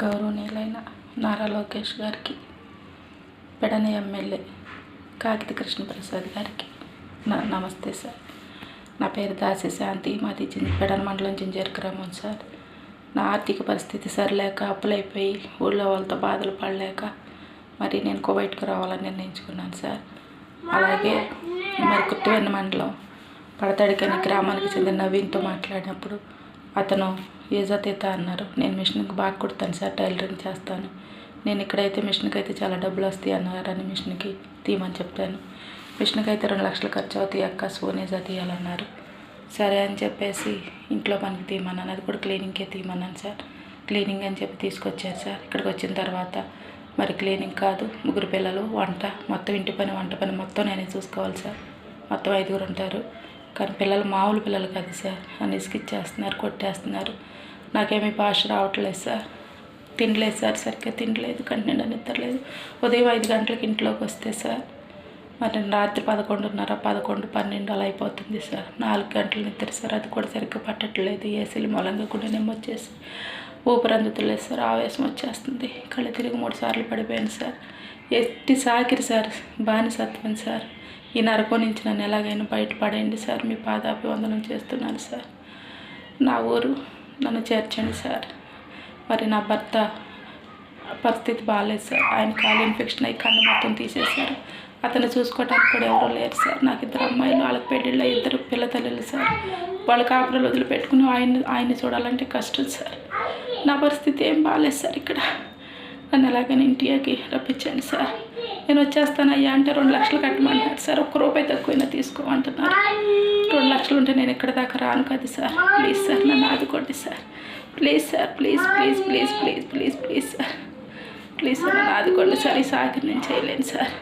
గౌరవనీయులైన నారా లోకేష్ గారికి పెడన ఎమ్మెల్యే కాకిత కృష్ణప్రసాద్ గారికి నా నమస్తే సార్. నా పేరు దాసి శాంతి మాది జిం పెడన మండలం జింజర్ గ్రామం సార్. నా ఆర్థిక పరిస్థితి సరిలేక అప్పులైపోయి ఊళ్ళో వాళ్ళతో బాధలు పడలేక మరి నేను కువైట్కి రావాలని నిర్ణయించుకున్నాను సార్. అలాగే మరి కుట్టువెన్న మండలం పడతడికని గ్రామానికి చెందిన నవీన్తో మాట్లాడినప్పుడు అతను ఏజతీత అన్నారు. నేను మిషన్కి బాగా కుడతాను సార్ టైలరింగ్ చేస్తాను. నేను ఇక్కడైతే మిషన్కి అయితే చాలా డబ్బులు వస్తాయి అన్నారని మిషన్కి తీయమని చెప్పాను. మిషన్కి అయితే రెండు లక్షలు ఖర్చు అవుతాయి అక్క సోనేజా తీయాలన్నారు. సరే అని చెప్పేసి ఇంట్లో పనికి తీయమన్నాను. అది కూడా క్లీనింగ్కే తీయమన్నాను సార్. క్లీనింగ్ అని చెప్పి తీసుకొచ్చారు సార్. ఇక్కడికి వచ్చిన తర్వాత మరి క్లీనింగ్ కాదు ముగ్గురు పిల్లలు వంట మొత్తం ఇంటి పని వంట పని మొత్తం నేనే చూసుకోవాలి సార్. మొత్తం ఐదుగురు ఉంటారు. కానీ పిల్లలు మామూలు పిల్లలు కాదు సార్. అని ఇసుకిచ్చేస్తున్నారు కొట్టేస్తున్నారు. నాకేమీ భాష రావట్లేదు సార్. తినలేదు సార్ సరిగ్గా తినలేదు కంటి నిద్రలేదు. ఉదయం ఐదు గంటలకు ఇంట్లోకి వస్తే సార్ మరి రాత్రి పదకొండున్నర పదకొండు పన్నెండు అలా అయిపోతుంది సార్. నాలుగు గంటలు నిద్ర సార్. అది కూడా సరిగ్గా పట్టట్లేదు. ఏసీలు మూలంగా కూడా నిమ్మొచ్చేసి వచ్చేసి సార్. ఆవేశం వచ్చేస్తుంది. కళ్ళు తిరిగి మూడు సార్లు పడిపోయాను సార్. ఎట్టి సాకిరి సార్. బానిసత్వం సార్. ఈ నరకం నుంచి నన్ను ఎలాగైనా బయటపడేయండి సార్. మీ పాదాభివందనం చేస్తున్నాను సార్. నా ఊరు నన్ను చేర్చండి సార్. మరి నా భర్త పరిస్థితి బాగాలేదు సార్. ఆయన కాలు ఇన్ఫెక్షన్ అయ్యి కన్ను మొత్తం తీసేశారు. అతను చూసుకోవడానికి కూడా ఎవరూ లేరు సార్. నాకు ఇద్దరు అమ్మాయిలు వాళ్ళకి పెళ్ళిళ్ళ ఇద్దరు పిల్ల తల్లులు సార్. వాళ్ళ కాపురలు వదిలిపెట్టుకుని ఆయన ఆయన్ని చూడాలంటే కష్టం సార్. నా పరిస్థితి ఏం బాగాలేదు సార్ ఇక్కడ. నన్ను ఎలాగైనా ఇంటికి రప్పించండి సార్. నేను వచ్చేస్తానయ్యా అంటే రెండు లక్షలు కట్టమంటున్నారు సార్. ఒక్క రూపాయి తక్కువైనా తీసుకోమంటున్నారు. రెండు లక్షలు ఉంటే నేను ఇక్కడ దాకా రాను కదా సార్. ప్లీజ్ సార్ నన్ను ఆదుకోండి sir. Please sir please please please please please please sir. Please sir నన్ను ఆదుకోండి సార్. ఈ సాకిరి నేను చేయలేను సార్.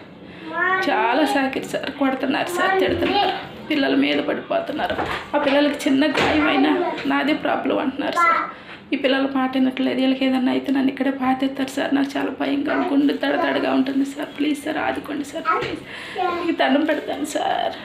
చాలా సాకిరి సార్. కొడుతున్నారు సార్ తిడుతున్నారు. పిల్లల మీద పడిపోతున్నారు. ఆ పిల్లలకి చిన్న గాయమైనా నాదే ప్రాబ్లం అంటున్నారు సార్. ఈ పిల్లల మాట వినట్లేదు. వీళ్ళకి ఏదన్నా అయితే నన్ను ఇక్కడే పాతెత్తారు సార్. నాకు చాలా భయంగా గుండె తడతడగా ఉంటుంది సార్. ప్లీజ్ సార్ ఆదుకోండి సార్. ప్లీజ్. మీకు దండం పెడతాను సార్.